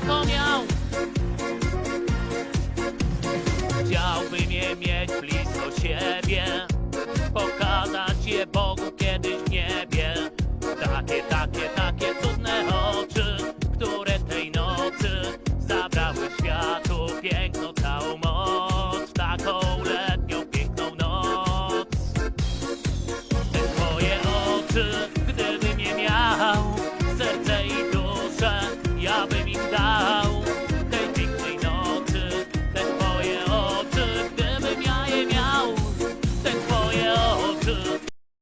tylko miał. Chciałbym je mieć blisko siebie Pokazać je Bogu